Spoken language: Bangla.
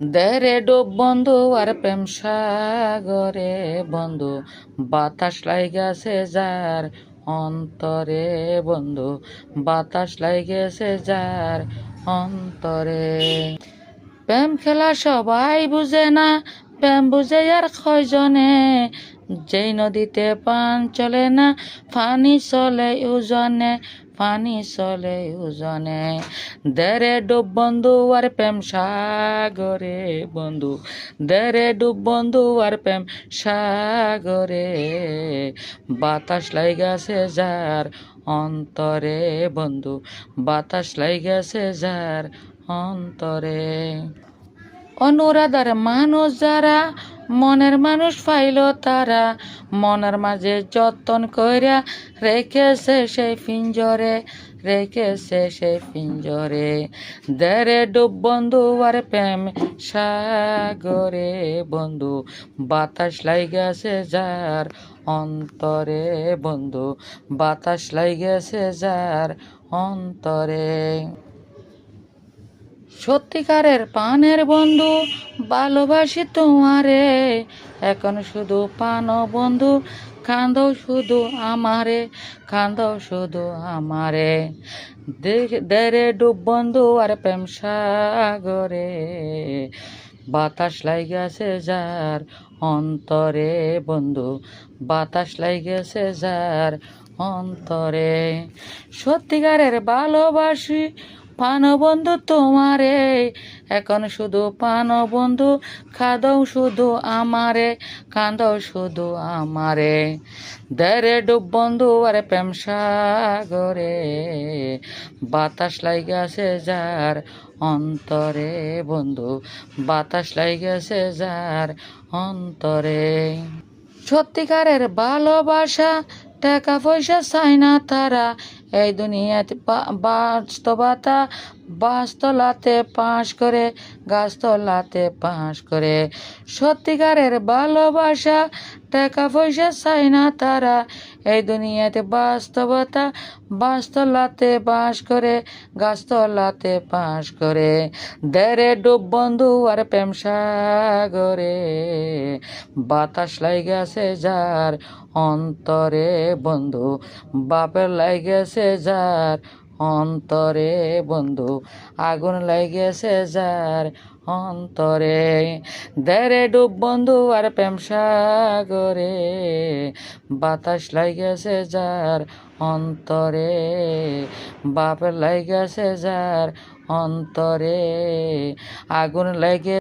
দেরে ডোব বন্ধু আর প্রেম সাগরে বন্ধু, বাতাস লাইগাছে যার অন্তরে বন্ধু, বাতাস লাই গেছে যার অন্তরে। প্রেম খেলা সবাই বুঝে না, প্রেম বুঝে আর কয়জনে যেই নদীতে পান চলে না, ফানি চলে উজনে পানি চলে উজনে। দেরে ডুব বন্ধু আর প্রেম সাগরে বন্ধু, দেরে ডুব বন্ধু আর প্রেম সাগরে। বাতাস লাইগাছে যার অন্তরে বন্ধু, বাতাস লাই লাইগাছে যার অন্তরে। অনুরাধার মানুষ যারা মনের মানুষ পাইল তারা। মনের মাঝে যতন কইরা রেখেছে সেই পিঞ্জরে, রেখেছে সেই পিঞ্জরে। দেরে ডুব বন্ধু আর প্রেম সাগরে বন্ধু, বাতাস লাইগাছে যার অন্তরে বন্ধু, বাতাস লাইগেছে যার অন্তরে। সত্যিকারের পানের বন্ধু, ভালোবাসি তোমারে। এখন শুধু পান বন্ধু কান্দো শুধু আমারে কান্দো শুধু আমারে। দেরে ডুব বন্ধু আর প্রেম সাগরে, বাতাস লাইগেছে যার অন্তরে। বন্ধু, বাতাস লাই লাইগেছে যার অন্তরে। সত্যিকারের ভালোবাসি পান বন্ধু তোমারে, এখন শুধু পান বন্ধু খাদও শুধু আমারে কান্দও শুধু আমারে। দেরে ডুব বন্ধু আরে প্রেম সাগরে, বাতাস লাইগাছে যার অন্তরে। বন্ধু, বাতাস লাইগাছে যার অন্তরে। সত্যিকারের ভালোবাসা, টাকা পয়সা চাই না তারা এই দুনিয়াতে বাস্তবতা বাস্তলাতে পাশ করে, গাছতলাতে পাশ করে। সত্যিকারের ভালোবাসা, টাকা পয়সা চাই না তারা। এই দুনিয়াতে বাস্তবতা বাস্তলাতে বাস করে, গাছতলাতে পাশ করে। দেরে ডুব বন্ধু আর প্রেম সাগরে, বাতাস লাইগাছে যার অন্তরে বন্ধু। বাপের লাইগেছে যার অন্তরে, বন্ধু, আগুন লাইগেছে যার অন্তরে। দেরে ডুব, বন্ধু, আর প্রেম সাগরে বাতাস লাইগেছে যার অন্তরে। বাপের লাইগেছে যার অন্তরে, আগুন লাগে